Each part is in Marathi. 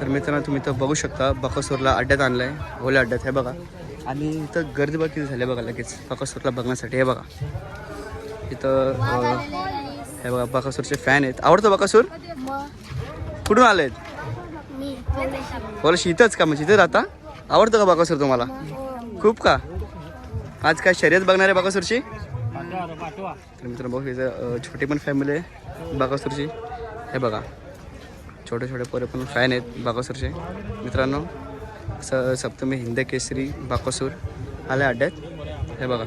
तर मित्रांनो तुम्ही इथं बघू शकता बकासूरला अड्ड्यात आणलं आहे ओल्या अड्ड्यात हे बघा. आणि इथं गर्दी बघ किती झाली बघा लगेच. बकासूरला बघण्यासाठी हे बघा. इथं हे बघा बकासूरचे फॅन आहेत. आवडतो बकासूर? कुठून आले आहेत बोला इथंच का? म्हणजे इथं राहता? आवडतं का बकासूर तुम्हाला? खूप का? आज काय शर्यत बघणार आहे बकासूरची? तर मित्रांनो बघू इथं छोटी पण फॅमिली आहे बाकासूरची. हे बघा. छोटे छोटे पोरे पण फॅन आहेत बाकासूरचे मित्रांनो स सप्तमी हिंद केसरी बाकासूर आले अड्ड्यात. हे बघा.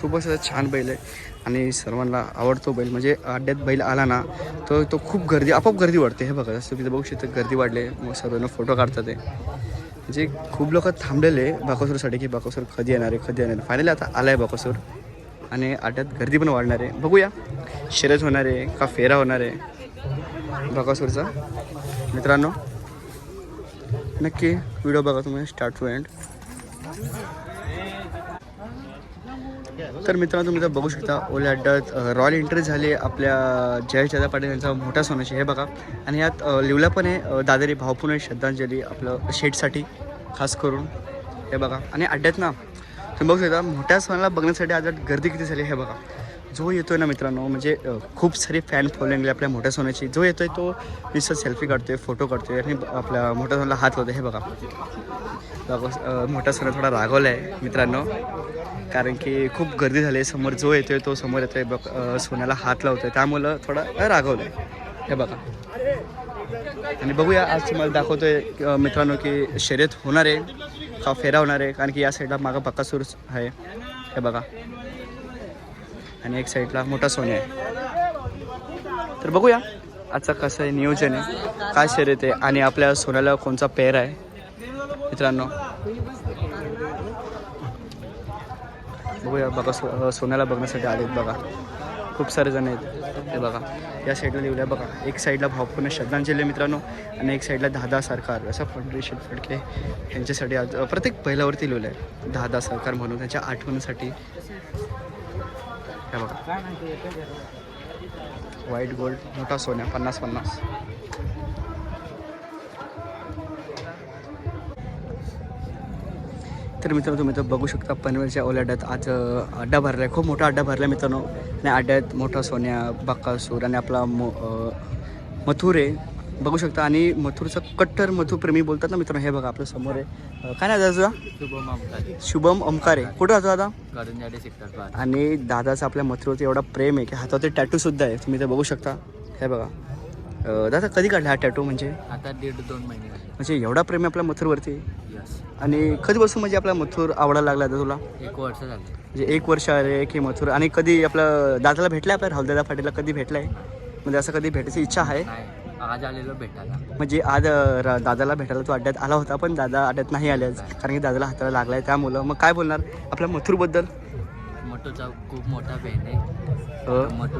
खूप असं छान बैल आहे आणि सर्वांना आवडतो बैल. म्हणजे अड्ड्यात बैल आला ना तो तो खूप गर्दी आपोआप गर्दी वाढते. हे बघा जसं तिथं बघू शकतो गर्दी वाढले. मग सर्वांना फोटो काढतात ते. म्हणजे खूप लोक थांबलेले बाकासूरसाठी की बाकासूर कधी येणार आहे कधी येणार फायनली आता आला आहे बाकासूर आणि अड्ड्यात गर्दी पण वाढणार आहे. बघूया. शिरज होणार आहे का फेरा होणार आहे? बाकासूरचा मित्रांनो नक्की व्हिडिओ बघा तुम्ही स्टार्ट टू एंड तर मित्रांनो तुम्ही तर बघू शकता ओल्या अड्ड्यात रॉयल एंट्री झाली आपल्या जयेश दादा पाटील यांचा मोठा सोनाशी हे बघा. आणि यात लिवला पण आहे दादरी दादारी भावपूर्ण श्रद्धांजली आपलं शेटसाठी खास करून. हे बघा. आणि अड्ड्यात ना तर बघू शकता मोठ्या सणाला बघण्यासाठी आज गर्दी किती झाली हे बघा. जो येतोय ना मित्रांनो म्हणजे खूप सारी फॅन फॉलोइंग आपल्या मोठ्या सोन्याची जो येतोय तो नुसतं सेल्फी काढतोय फोटो काढतोय आणि आपल्या मोठ्या सोन्याला हात लावतोय. हे बघा. मोठा सोना थोडा रागवला आहे मित्रांनो. कारण की खूप गर्दी झाली आहे. समोर जो येतोय तो समोर येतोय. बघ सोन्याला हात लावतोय. त्यामुळं थोडा रागवलं आहे हे बघा. आणि बघूया आज तुम्हाला दाखवतोय मित्रांनो की शर्यत होणार आहे. का फेरा होणार आहे कारण की या साईडला मागं बकासूर आहे. हे बघा. आणि एक साईडला मोठा सोने आहे. तर बघूया आजचं कसं आहे नियोजन आहे. काय शर्यत आहे आणि आपल्या सोन्याला कोणचा पेर आहे. मित्रांनो. बघूया बघा सो सोन्याला बघण्यासाठी आलेत बघा. खूप सारे जण आहेत. हे बघा या साईडला लिहिलं बघा. एक साईडला भावपूर्ण श्रद्धांजली मित्रांनो आणि एक साईडला दादा सरकार. असं फडरेशन फडके यांच्यासाठी आज प्रत्येक पहिल्यावरती लिहिलं आहे दादा सरकार म्हणून त्यांच्या आठवणीसाठी. हे बघा. व्हाईट गोल्ड मोठा सोन्या पन्नास पन्नास. तर मित्रांनो तुम्ही तर बघू शकता पनवेलच्या ओल्या अड्ड्यात आज अड्डा भरला आहे खूप मोठा अड्डा भरला आहे मित्रांनो. आणि अड्ड्यात मोठा सोन्या बक्कासूर आणि आपला मो मथुर. आहे बघू शकता. आणि मथुरचं कट्टर मथुरप्रेमी बोलतात ना मित्रांनो हे बघा आपल्यासमोर आहे. काय नाही दादा शुभम आमदार शुभम ओमकारे. कुठं राहतो दादा? आणि दादाचं आपल्या मथुरवरती एवढा प्रेम आहे की हातावरती टॅटूसुद्धा आहे. तुम्ही ते बघू शकता. हे बघा. दादा कधी काढला हा टॅटू म्हणजे? आता दीड दोन महिने झाले. म्हणजे एवढा प्रेम आहे आपल्या मथुरवरती? यस आणि कधीपासून म्हणजे आपला मथुर आवडायला लागला आता तुला? एक वर्ष झाले. म्हणजे एक वर्ष आहे की मथुर. आणि कधी आपलं दादाला भेटलाय आपल्या राहुलदादा पाटीलला? कधी भेटलाय? म्हणजे असं कधी भेटायची इच्छा आहे? नाही आज आलेलो भेटायला. म्हणजे आज अं, रा- दादाला भेटायला तो अड्ड्यात आला होता पण दादा अड्ड्यात नाही आले आज. कारण की दादाला हाताला लागलाय त्यामुळं. मग काय बोलणार आपल्या मथुरबद्दल? मटूचा खूप मोठा बहीण आहे. अं, मटू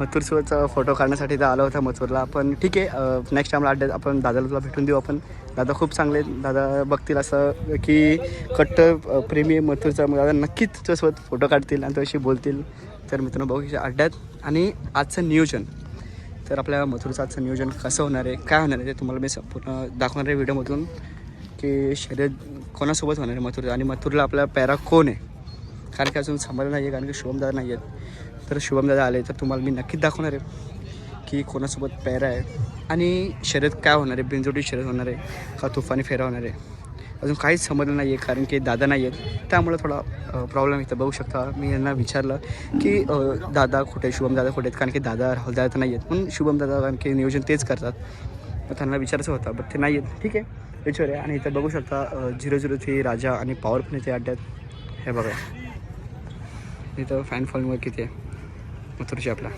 सोबत मथुरसोबतचा फोटो काढण्यासाठी तर आला होता मथुरला. पण ठीक आहे नेक्स्ट टाइमला अड्ड्यात आपण दादाला तुला भेटून देऊ आपण. दादा खूप चांगले आहेत. दादा बघतील असं की कट्टर प्रेमी मथुरचा. मग दादा नक्कीच तुझ्यासोबत फोटो काढतील आणि तुझ्याशी बोलतील. तर मित्रांनो बघू अड्ड्यात. आणि आजचं नियोजन. तर आपल्या मथुरचं आजचं नियोजन कसं होणार आहे? काय होणार आहे ते तुम्हाला मी संपूर्ण दाखवणार आहे व्हिडिओमधून की शर्यत कोणासोबत होणार आहे मथुर आणि मथुरला आपला पॅरा कोण आहे? कारण की अजून समजलं नाही आहे कारण की शुभमदादा नाही आहेत तर शुभमदादा आले तर तुम्हाला मी नक्कीच दाखवणार आहे की कोणासोबत पेहरा आहे. आणि शर्यत काय होणार आहे? बिनजोडी शर्यत होणार आहे का तुफानी फेरा होणार आहे? अजून काहीच समजलं नाही आहे कारण की दादा नाही आहेत त्यामुळे थोडा प्रॉब्लेम इथं बघू शकता. मी यांना विचारलं की दादा कुठे शुभमदादा शुभम दादा कुठे आहेत? कारण की दादा राहुल दादा तर नाही आहेत पण शुभम दादा कारण की नियोजन तेच करतात. मग त्यांना विचारायचं होतं बट ते नाही आहेत ठीक आहे. विचार आहे. आणि इथं बघू शकता झिरो झिरो थ्री राजा आणि पॉवर पण इथे अड्ड्यात. हे बघा. इथं फॅन फॉलोइंग किती आहे? मथुरची आपला.